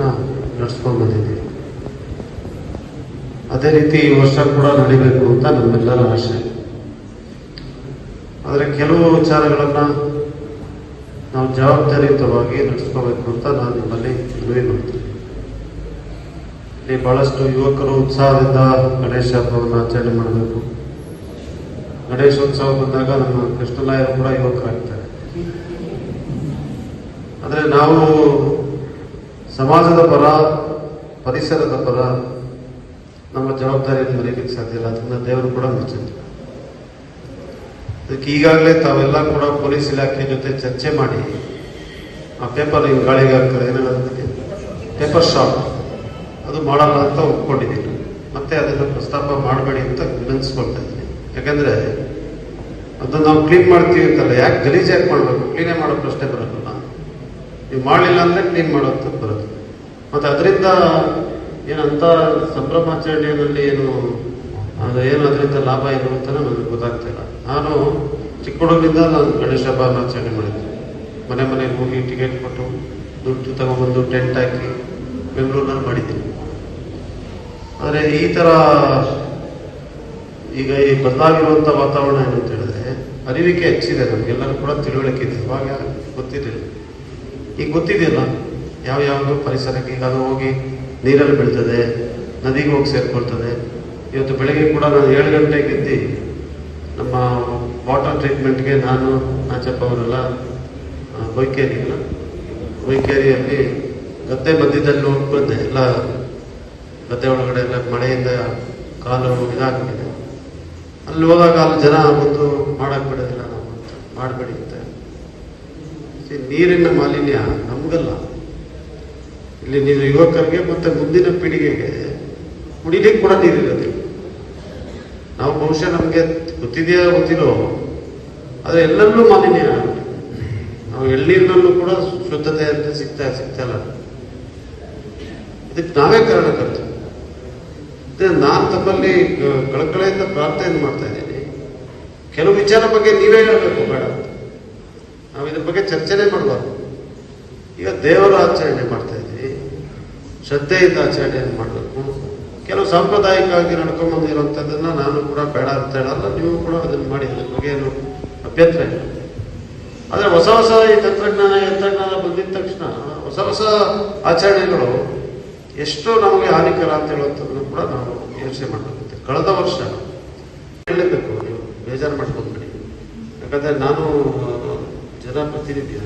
ಅದನ್ನ ನಡೆಸ್ಕೊಂಡು ಬಂದಿದ್ದೀವಿ ಅದೇ ರೀತಿ ಈ ವರ್ಷ ಕೂಡ ನಡಿಬೇಕು ಅಂತ ನಮ್ಮೆಲ್ಲರ ಆಶೆ ಆದರೆ ಕೆಲವು ವಿಚಾರಗಳನ್ನ ನಾವು ಜವಾಬ್ದಾರಿಯುತವಾಗಿ ನಡೆಸ್ಕೋಬೇಕು ಅಂತ ನಾನು ನಿಮ್ಮಲ್ಲಿ ಮನವಿ ಮಾಡ್ತೀನಿ. ಇಲ್ಲಿ ಬಹಳಷ್ಟು ಯುವಕರು ಉತ್ಸಾಹದಿಂದ ಗಣೇಶ ಹಬ್ಬವನ್ನು ಆಚರಣೆ ಮಾಡಬೇಕು. ಗಣೇಶೋತ್ಸವ ಬಂದಾಗ ನಮ್ಮ ಕೃಷ್ಣಲಾಯರು ಕೂಡ ಯುವಕರಾಗ್ತಾರೆ. ಆದರೆ ನಾವು ಸಮಾಜದ ಪರ, ಪರಿಸರದ ಪರ, ನಮ್ಮ ಜವಾಬ್ದಾರಿಯನ್ನು ಮರೆಯಲಿಕ್ಕೆ ಸಾಧ್ಯ ಇಲ್ಲ. ಅದನ್ನ ದೇವರು ಕೂಡ ಮೆಚ್ಚಿದ್ರು ಅದಕ್ಕೆ ಈಗಾಗಲೇ ತಾವೆಲ್ಲ ಕೂಡ ಪೊಲೀಸ್ ಇಲಾಖೆ ಜೊತೆ ಚರ್ಚೆ ಮಾಡಿ, ಆ ಪೇಪರ್ ಹಿಂಗೆ ಗಾಳಿಗೆ ಹಾಕ್ತಾರೆ. ಏನಾಗುತ್ತೆ ಪೇಪರ್ ಶಾಪ್ ಅದು ಮಾಡಲ್ಲ ಅಂತ ಒಪ್ಕೊಂಡಿದ್ದೀನಿ. ಮತ್ತೆ ಅದನ್ನು ಪ್ರಸ್ತಾಪ ಮಾಡಬೇಡಿ ಅಂತ ವಿನಂತಿಸ್ಕೊಳ್ತಾ ಇದ್ದೀನಿ. ಯಾಕಂದ್ರೆ, ಅದನ್ನು ನಾವು ಕ್ಲೀನ್ ಮಾಡ್ತೀವಿ ಅಂತಲ್ಲ. ಯಾಕೆ ಗಲೀಜ್ ಯಾಕೆ ಮಾಡಬೇಕು ಕ್ಲೀನೇ ಮಾಡೋ ಪ್ರಶ್ನೆ ಬರೋದಲ್ಲ. ನೀವು ಮಾಡಲಿಲ್ಲ ಅಂದರೆ ಕ್ಲೀನ್ ಮಾಡೋದು ಬರುತ್ತೆ ಮತ್ತೆ ಅದರಿಂದ ಏನಂತ ಸಂಭ್ರಮಾಚರಣೆಯಲ್ಲಿ ಏನು, ಅದು ಏನು ಅದರಿಂದ ಲಾಭ ಏನು ಅಂತ ನನಗೆ ಗೊತ್ತಾಗ್ತಿಲ್ಲ ನಾನು ಚಿಕ್ಕ ಹುಡುಗರಿಂದ ನಾನು ಗಣೇಶ ಹಬ್ಬನ ಆಚರಣೆ ಮಾಡಿದ್ದೆ. ಮನೆ ಮನೆಗೆ ಹೋಗಿ ಟಿಕೆಟ್ ಕೊಟ್ಟು ದುಡ್ಡು ತಗೊಂಡ್ಬಂದು ಟೆಂಟ್ ಹಾಕಿ ಬೆಂಗಳೂರಿನಲ್ಲಿ ಮಾಡಿದ್ದೀನಿ. ಆದರೆ ಈ ಥರ ಈಗ ಈ ಬದಲಾಗಿರುವಂಥ ವಾತಾವರಣ ಏನು ಅಂತ ಹೇಳಿದ್ರೆ ಅರಿವಿಕೆ ಹೆಚ್ಚಿದೆ ನಮಗೆಲ್ಲರೂ ಕೂಡ ತಿಳುವಳಿಕೆ ಇದೆ. ಇವಾಗ ಗೊತ್ತಿದೆ ಈಗ ಗೊತ್ತಿದೆಯಲ್ಲ ಯಾವ ಯಾವುದು ಪರಿಸರಕ್ಕೆ ಈಗ ಅದು ಹೋಗಿ ನೀರಲ್ಲಿ ಬೀಳ್ತದೆ ನದಿಗೆ ಹೋಗಿ ಸೇರ್ಕೊಳ್ತದೆ. ಇವತ್ತು ಬೆಳಗ್ಗೆ ಕೂಡ ನಾನು ಏಳು ಗಂಟೆಗೆ ಎದ್ದು ನಮ್ಮ ವಾಟರ್ ಟ್ರೀಟ್ಮೆಂಟ್ಗೆ ನಾನು ನಾಚಪ್ಪ ಅವರೆಲ್ಲ ಆ, ಬೈಕೇರಿ ಇಲ್ಲ ಬೈಕೇರಿಯಲ್ಲಿ ಗದ್ದೆ ಮಧ್ಯದಲ್ಲಿ ಹೋಗಿ ಬಂದೆ. ಎಲ್ಲ ಗದ್ದೆ ಒಳಗಡೆ ಎಲ್ಲ ಮಳೆಯಿಂದ ಕಾಲು ಇದಾಗ್ಬಿಟ್ಟಿದೆ. ಅಲ್ಲಿ ಹೋದಾಗ ಅಲ್ಲಿ ಜನ ಒಂದು ಮಾಡಕ್ ಬಿಡೋದಿಲ್ಲ ನಾವು ಮಾಡಬೇಡಿ ಅಂತ. ನೀರಿನ ಮಾಲಿನ್ಯ ನಮಗಲ್ಲ. ಇಲ್ಲಿ ನೀವು ಯುವಕರಿಗೆ ಮತ್ತೆ ಮುಂದಿನ ಪೀಳಿಗೆಗೆ ಕುಡಿಲಿಕ್ಕೆ ಕೂಡ ನೀರಿರೋದಿಲ್ಲ. ನಾವು ಬಹುಶಃ ನಮಗೆ ಗೊತ್ತಿದೆಯೋ ಗೊತ್ತಿರೋ ಆದರೆ ಎಲ್ಲರಲ್ಲೂ ಮಾಲಿನ್ಯ. ನಾವು ಎಳ್ನೀರಿನಲ್ಲೂ ಕೂಡ ಶುದ್ಧತೆ ಅಂತ ಸಿಗ್ತಾ ಸಿಗ್ತಾ ಇಲ್ಲ. ಇದಕ್ಕೆ ನಾವೇ ಕಾರಣ ಅದೇ ನಾನು ತಮ್ಮಲ್ಲಿ ಕಳಕಳೆಯಿಂದ ಪ್ರಾರ್ಥನೆ ಮಾಡ್ತಾ ಇದ್ದೀನಿ. ಕೆಲವು ವಿಚಾರ ಬಗ್ಗೆ ನೀವೇ ಹೇಳಬೇಕು, ಬೇಡ. ನಾವು ಇದ್ರ ಬಗ್ಗೆ ಚರ್ಚೆನೇ ಮಾಡಬಾರ್ದು. ಈಗ ದೇವರ ಆಚರಣೆ ಮಾಡ್ತಾ ಇದ್ದೀವಿ ಶ್ರದ್ಧೆಯಿಂದ ಆಚರಣೆಯನ್ನು ಮಾಡಬೇಕು. ಕೆಲವು ಸಾಂಪ್ರದಾಯಿಕವಾಗಿ ನಡ್ಕೊಂಡ್ ಬಂದಿರುವಂಥದ್ದನ್ನ ನಾನು ಕೂಡ ಬೇಡ ಅಂತ ಹೇಳಲ್ಲ. ನೀವು ಕೂಡ ಅದನ್ನು ಮಾಡಿ, ಅದ್ರ ಬಗ್ಗೆ ಏನು ಅಭ್ಯಂತರ ಇಲ್ಲ. ಆದರೆ ಹೊಸ ಹೊಸ ಈ ತಂತ್ರಜ್ಞಾನ, ಯಂತ್ರಜ್ಞಾನ ಬಂದಿದ ತಕ್ಷಣ ಹೊಸ ಹೊಸ ಆಚರಣೆಗಳು ಎಷ್ಟು ನಮಗೆ ಹಾನಿಕರ ಅಂತ ಹೇಳುವಂಥದ್ದನ್ನು ಕೂಡ ನಾವು ಯೋಚನೆ ಮಾಡಬೇಕಂತೆ ಕಳೆದ ವರ್ಷ ಹೇಳಬೇಕು, ನೀವು ಬೇಜಾರು ಮಾಡ್ಕೊಂಡ್ಬಿಡಿ. ಯಾಕಂದ್ರೆ ನಾನು ಜನಪ್ರತಿನಿಧಿ.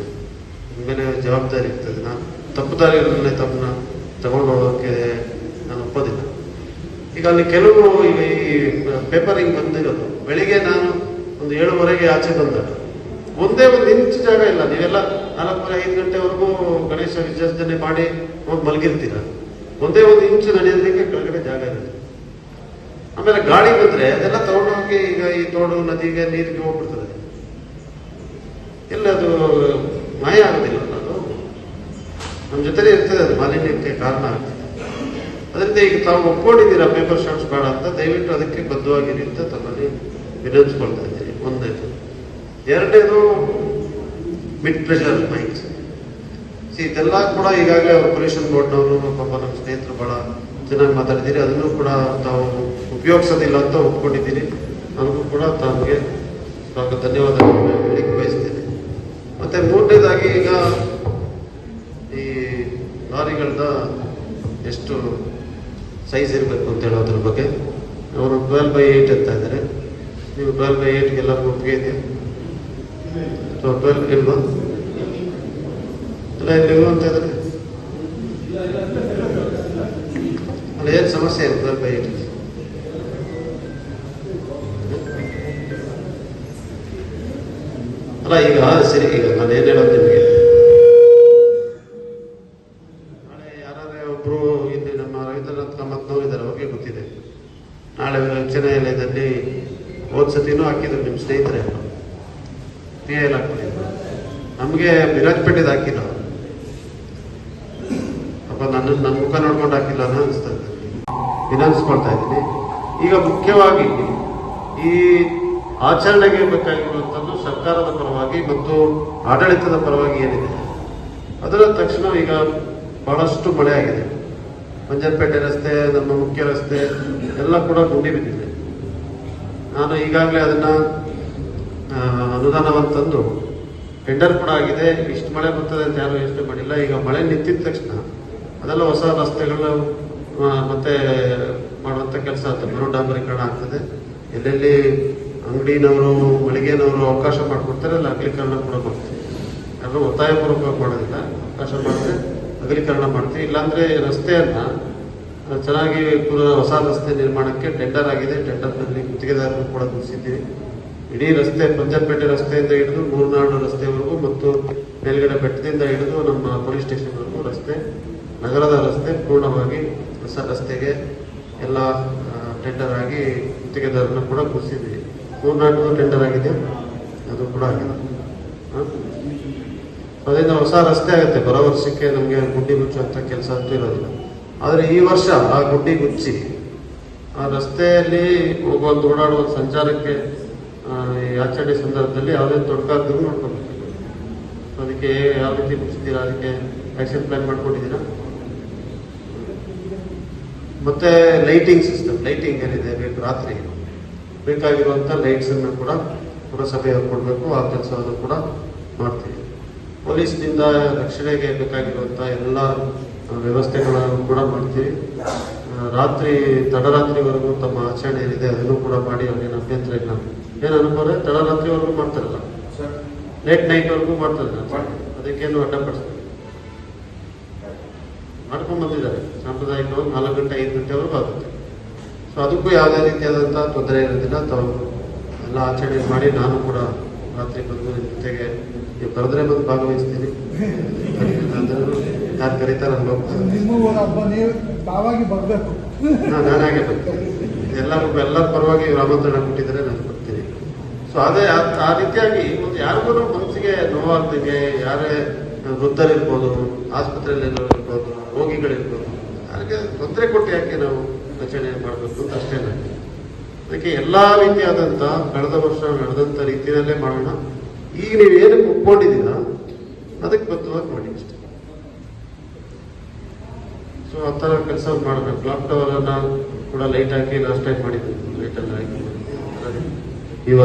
ಮೇಲೆ ಜವಾಬ್ದಾರಿ ಇರ್ತದೆ. ನಾನು ತಪ್ಪು ತಮ್ಮನ್ನ ತಗೊಂಡು ನಾನು ಒಪ್ಪೋದಿಲ್ಲ. ಈಗ ಅಲ್ಲಿ ಕೆಲವು ಈ ಪೇಪರಿಂಗ್ ಬಂದಿರೋದು. ಬೆಳಿಗ್ಗೆ ನಾನು ಒಂದು ಏಳುವರೆಗೆ ಆಚೆ ಬಂದಾಗ ಒಂದೇ ಒಂದು ಇಂಚು ಜಾಗ ಇಲ್ಲ. ನೀವೆಲ್ಲ ನಾಲ್ಕೂವರೆ, ಐದು ಗಂಟೆವರೆಗೂ ಗಣೇಶ ವಿಸರ್ಜನೆ ಮಾಡಿ ಹೋಗಿ ಮಲಗಿರ್ತೀರ? ಒಂದೇ ಒಂದು ಇಂಚು ನಡೆಯೋದಕ್ಕೆ ಕೆಳಗಡೆ ಜಾಗ ಇರುತ್ತೆ. ಆಮೇಲೆ ಗಾಳಿ ಬಂದ್ರೆ ಅದೆಲ್ಲ ತಗೊಂಡೋಗಿ ಈಗ ಈ ತೋಡು ನದಿಗೆ ನೀರಿಗೆ ಹೋಗ್ಬಿಡ್ತದೆ. ಎಲ್ಲ ಅದು ಮಾಯ ಆಗೋದಿಲ್ಲ. ನಮ್ಮ ಜೊತೆಲೇ ಇರ್ತದೆ, ಅದು ಮಾಲಿನ್ಯಕ್ಕೆ ಕಾರಣ ಆಗ್ತದೆ. ಅದರಿಂದ ಈಗ ತಾವು ಒಪ್ಕೊಂಡಿದ್ದೀರಾ ಪೇಪರ್ ಶಾಟ್ಸ್ ಬೇಡ ಅಂತ, ದಯವಿಟ್ಟು ಅದಕ್ಕೆ ಬದ್ಧವಾಗಿರಿ ಅಂತ ತಮ್ಮಲ್ಲಿ ವಿನಂತಿಸ್ಕೊಳ್ತಾ ಇದ್ದೀನಿ ಒಂದನೇದು ಎರಡನೇದು ಮಿಡ್ ಪ್ರೆಷರ್ ಮೈಂಡ್ಸ್ ಸಿ ಇದೆಲ್ಲ ಕೂಡ ಈಗಾಗಲೇ ಅವರು ಪೊಲ್ಯೂಷನ್ ಬೋರ್ಡ್ನವರು ಪಾಪ ನಮ್ಮ ಸ್ನೇಹಿತರು ಬಹಳ ಚೆನ್ನಾಗಿ ಮಾತಾಡಿದ್ದೀರಿ. ಅದನ್ನು ಕೂಡ ತಾವು ಉಪಯೋಗಿಸೋದಿಲ್ಲ ಅಂತ ಒಪ್ಕೊಂಡಿದ್ದೀನಿ ನನಗೂ ಕೂಡ ತಮಗೆ ಧನ್ಯವಾದಗಳು ಧನ್ಯವಾದಗಳನ್ನು ಹೇಳಿಕೆ ಬಯಸ್ತೇನೆ. ಮತ್ತು ಮೂರನೇದಾಗಿ ಈಗ ಲಾರಿಗಳದ ಎಷ್ಟು ಸೈಜ್ ಇರಬೇಕು ಅಂತ ಹೇಳೋದ್ರ ಬಗ್ಗೆ. ಅವರು ಟ್ವೆಲ್ ಬೈ ಏಯ್ಟ್ ಅಂತ ಇದ್ದಾರೆ ನೀವು ಟ್ವೆಲ್ ಬೈ ಏಯ್ಟ್ಗೆ ಎಲ್ಲರಿಗೂ ಒಪ್ಪಿಗೆ ಇದೆಯಾ ಅಥವಾ ಟ್ವೆಲ್ ಇಲ್ವಾ ಅಲ್ಲ ಇಲ್ಲಿ ಅಂತ ಇದ್ದಾರೆ ಅಲ್ಲ, ಏನು ಸಮಸ್ಯೆ ಇದೆ ಟ್ವೆಲ್ ಬೈ ಏಯ್ಟ್ ಅಲ್ಲ, ಈಗ, ಸರಿ, ಈಗ ನಾನು ಏನು ಹೇಳೋದು ನಿಮಗೆ ನಾಳೆ ಯಾರೇ ಒಬ್ರು ಇಲ್ಲಿ ನಮ್ಮ ರವೀಂದ್ರನಾಥ್ ಕಾಮತ್ನವ್ರು ಇದ್ದಾರೆ ಅವ್ರಿಗೆ ಗೊತ್ತಿದೆ ನಾಳೆ ಎಲೆಯಲ್ಲಿ ನ್ಯಾಯಾಲಯದಲ್ಲಿ ಹೋದ್ ಸತಿನೂ ಹಾಕಿದ್ರು ನಿಮ್ಮ ಸ್ನೇಹಿತರೆ. ಪಿ ಎಲ್ ಹಾಕ್ಬಿಟ್ಟಿದ್ರು ನಮಗೆ ವಿರಾಜಪೇಟೆದು ಹಾಕಿಲ್ಲ. ಅಪ್ಪ ನನ್ನ ನನ್ನ ಮುಖ ನೋಡ್ಕೊಂಡು ಹಾಕಿಲ್ಲ ಅನ್ನೋ ಅನಿಸ್ತಾ ಇದೆ. ವಿನಂತಿಸ್ಕೊಳ್ತಾ ಇದ್ದೀನಿ. ಈಗ ಮುಖ್ಯವಾಗಿ ಈ ಆಚರಣೆಗೆ ಬೇಕಾಗಿರುವಂಥದ್ದು ಸರ್ಕಾರದ ಪರವಾಗಿ ಮತ್ತು ಆಡಳಿತದ ಪರವಾಗಿ ಏನಿದೆ. ಅದರ ತಕ್ಷಣ ಈಗ ಬಹಳಷ್ಟು ಮಳೆ ಆಗಿದೆ. ಮಂಜನಪೇಟೆ ರಸ್ತೆ, ನಮ್ಮ ಮುಖ್ಯ ರಸ್ತೆ ಎಲ್ಲ ಕೂಡ ಗುಂಡಿ ಬಿದ್ದಿದೆ. ನಾನು ಈಗಾಗಲೇ ಅದನ್ನ ಅನುದಾನವನ್ನು ತಂದು ಟೆಂಡರ್ ಕೂಡ ಆಗಿದೆ. ಇಷ್ಟು ಮಳೆ ಬರ್ತದೆ ಅಂತ ಯಾರು ಯೋಚನೆ ಮಾಡಿಲ್ಲ. ಈಗ ಮಳೆ ನಿಂತಿದ ತಕ್ಷಣ ಅದೆಲ್ಲ ಹೊಸ ರಸ್ತೆಗಳು ಮತ್ತೆ ಮಾಡುವಂತ ಕೆಲಸ ಮರು ಡಾಂಬರೀಕರಣ ಆಗ್ತದೆ. ಎಲ್ಲೆಲ್ಲಿ ಅಂಗಡಿನವರು, ಮಳಿಗೆನವರು ಅವಕಾಶ ಮಾಡಿಕೊಡ್ತಾರೆ, ಅಲ್ಲಿ ಅಗಲೀಕರಣ ಕೂಡ ಮಾಡ್ತೀವಿ ಯಾರು ಒತ್ತಾಯಪೂರ್ವಕವಾಗಿ ಮಾಡೋದಿಲ್ಲ. ಅವಕಾಶ ಮಾಡಿದ್ರೆ ಅಗಲೀಕರಣ ಮಾಡ್ತೀವಿ. ಇಲ್ಲಾಂದ್ರೆ ರಸ್ತೆಯನ್ನ ಚೆನ್ನಾಗಿ ಪುನಃ ಹೊಸ ರಸ್ತೆ ನಿರ್ಮಾಣಕ್ಕೆ ಟೆಂಡರ್ ಆಗಿದೆ. ಟೆಂಡರ್ನಲ್ಲಿ ಗುತ್ತಿಗೆದಾರರು ಕೂಡ ಮುಗಿಸಿದ್ದೀವಿ ಇಡೀ ರಸ್ತೆ ಪಂಜಾಪೇಟೆ ರಸ್ತೆಯಿಂದ ಹಿಡಿದು ಮೂರ್ನಾಡು ರಸ್ತೆವರೆಗೂ ಮತ್ತು ಮೇಲ್ಗಡೆ ಬೆಟ್ಟದಿಂದ ಹಿಡಿದು ನಮ್ಮ ಪೊಲೀಸ್ ಸ್ಟೇಷನ್ವರೆಗೂ ರಸ್ತೆ, ನಗರದ ರಸ್ತೆ ಪೂರ್ಣವಾಗಿ ಹೊಸ ರಸ್ತೆಗೆ ಎಲ್ಲ ಟೆಂಡರ್ ಆಗಿ ಗುತ್ತಿಗೆದಾರರನ್ನು ಕೂಡ ಮುಗಿಸಿದ್ವಿ ಮೂರ್ನಾಡು ಟೆಂಡರ್ ಆಗಿದೆ. ಅದು ಕೂಡ ಆಗಿದೆ? ಅದರಿಂದ ಹೊಸ ರಸ್ತೆ ಆಗುತ್ತೆ, ಬರೋ ವರ್ಷಕ್ಕೆ ನಮಗೆ ಗುಡ್ಡಿ ಗುಚ್ಚುವಂಥ ಕೆಲಸ ಅಂತೂ ಇರೋದಿಲ್ಲ. ಆದರೆ ಈ ವರ್ಷ ಆ ಗುಡ್ಡಿ ಗುಚ್ಚಿ, ಆ ರಸ್ತೆಯಲ್ಲಿ ಹೋಗುವಂಥ ಓಡಾಡುವ ಸಂಚಾರಕ್ಕೆ ಈ ಆಚರಣೆ ಸಂದರ್ಭದಲ್ಲಿ ಯಾವುದೇ ತೊಡಕಾದ್ರು ನೋಡ್ಕೊಬೇಕು. ಅದಕ್ಕೆ ಯಾವ ರೀತಿ ಮುಚ್ಚಿದ್ದೀರಾ ಅದಕ್ಕೆ ಆಕ್ಷನ್ ಪ್ಲಾನ್ ಮಾಡ್ಕೊಂಡಿದ್ದೀರಾ? ಮತ್ತೆ ಲೈಟಿಂಗ್ ಸಿಸ್ಟಮ್ ಲೈಟಿಂಗ್ ಏನಿದೆ? ಬೇಕು ರಾತ್ರಿ. ಬೇಕಾಗಿರುವಂಥ ಲೈಟ್ಸನ್ನು ಕೂಡ ಪುರಸಭೆಯವರು ಕೊಡಬೇಕು, ಆ ಕೆಲಸವನ್ನು ಕೂಡ ಮಾಡ್ತೀವಿ. ಪೊಲೀಸ್ನಿಂದ ರಕ್ಷಣೆಗೆ ಬೇಕಾಗಿರುವಂಥ ಎಲ್ಲ ವ್ಯವಸ್ಥೆಗಳನ್ನು ಕೂಡ ಮಾಡ್ತೀವಿ. ರಾತ್ರಿ ತಡರಾತ್ರಿವರೆಗೂ ತಮ್ಮ ಆಚರಣೆ ಏನಿದೆ ಅದನ್ನು ಕೂಡ ಮಾಡಿ ಅವ್ರೇನು ಅಭ್ಯಂತರ ಇಲ್ಲ ಏನು ಅನ್ಕೊಂಡ್ರೆ ತಡರಾತ್ರಿವರೆಗೂ ಮಾಡ್ತಾರಲ್ಲ? ಲೇಟ್ ನೈಟ್ವರೆಗೂ ಮಾಡ್ತಾರೆ ಅದಕ್ಕೇನು ಅಡ್ಡಪಡಿಸ್ತಾರೆ ಮಾಡ್ಕೊಂಡು ಬಂದಿದ್ದಾರೆ. ಸಾಂಪ್ರದಾಯಿಕವಾಗಿ ನಾಲ್ಕು ಗಂಟೆ ಐದು ಗಂಟೆವರೆಗೂ ಆಗುತ್ತೆ. ಸೊ ಅದಕ್ಕೂ ಯಾವುದೇ ರೀತಿಯಾದಂಥ ತೊಂದರೆ ಇರೋದಿಲ್ಲ. ತಾವು ಎಲ್ಲ ಆಚರಣೆ ಮಾಡಿ ನಾನು ಕೂಡ ರಾತ್ರಿ ಬಂದು ಜೊತೆಗೆ ನೀವು ಕರೆದ್ರೆ ಬಂದು ಭಾಗವಹಿಸ್ತೀರಿ. ಯಾರು ಕರೀತಾರೆ ನಾನು ನಾನಾಗೆ ಬರ್ತೀನಿ. ಎಲ್ಲರೂ ಎಲ್ಲರ ಪರವಾಗಿ ಆಮಂತ್ರಣ ಕೊಟ್ಟಿದ್ದಾರೆ ನಾನು ಬರ್ತೀನಿ. ಸೊ ಅದೇ ಆ- ರೀತಿಯಾಗಿ ಒಂದು ಯಾರಿಗೂ ಮನಸ್ಸಿಗೆ ನೋವಾಗ್ತಿದೆ ಯಾರೇ ವೃದ್ಧರಿರ್ಬೋದು ಆಸ್ಪತ್ರೆಯಲ್ಲಿ ಇರ್ಬೋದು ರೋಗಿಗಳಿರ್ಬೋದು ಯಾರಿಗೆ ತೊಂದರೆ ಕೊಟ್ಟು ಯಾಕೆ ನಾವು ರಚನೆ ಮಾಡಬೇಕು ಅಂತ ಅಷ್ಟೇ ನನಗೆ ಅದಕ್ಕೆ ಎಲ್ಲಾ ರೀತಿಯಾದಂಥ ಕಳೆದ ವರ್ಷ ನಡೆದಂಥ ರೀತಿಯಲ್ಲೇ ಮಾಡೋಣ. ಈಗ ನೀವು ಏನಕ್ಕೆ ಒಪ್ಕೊಂಡಿದ್ದೀರ? ಅದಕ್ಕೆ ಬದ್ಧವಾಗಿ ಮಾಡಿ ಅಷ್ಟೇ. ಸೊ ಆ ಥರ ಕೆಲಸ ಮಾಡಬೇಕು. ಕ್ಲಾಕ್ ಟವರ್ ಅನ್ನ ಕೂಡ ಲೈಟ್ ಹಾಕಿ ಲಾಸ್ಟ್ ಟೈಮ್ ಲೈಟ್ ಎಲ್ಲ ಹಾಕಿ. ವರ್ಷ